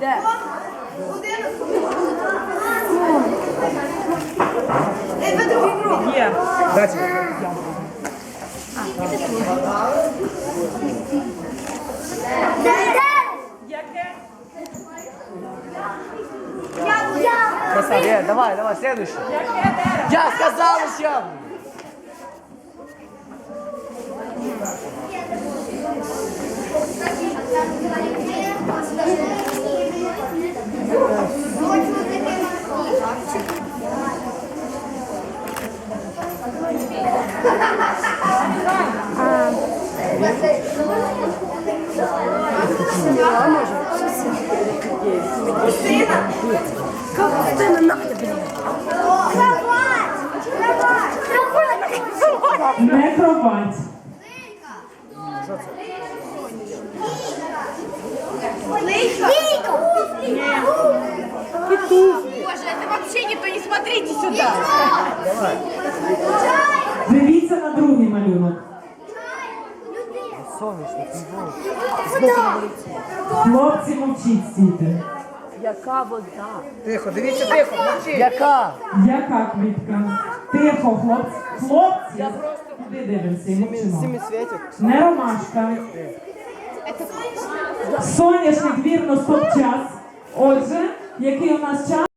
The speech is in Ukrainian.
де? Є. Дайте. Яке? Красавец, давай, давай, следующий. Я сказал еще. Капустина надо, блин. Не кровать. Боже, это вообще не то, не смотрите сюда. Давай. Малюнок. Хлопці мовчіть стійте. Яка вода? Тихо, дивіться, тихо, мовчи. Яка? Яка квітка? Тихо, хлопці. Хлопці. Куди дивимося і мовчимо? Не ромашка. Соняшник, вірно, стоп час. Отже, який у нас час?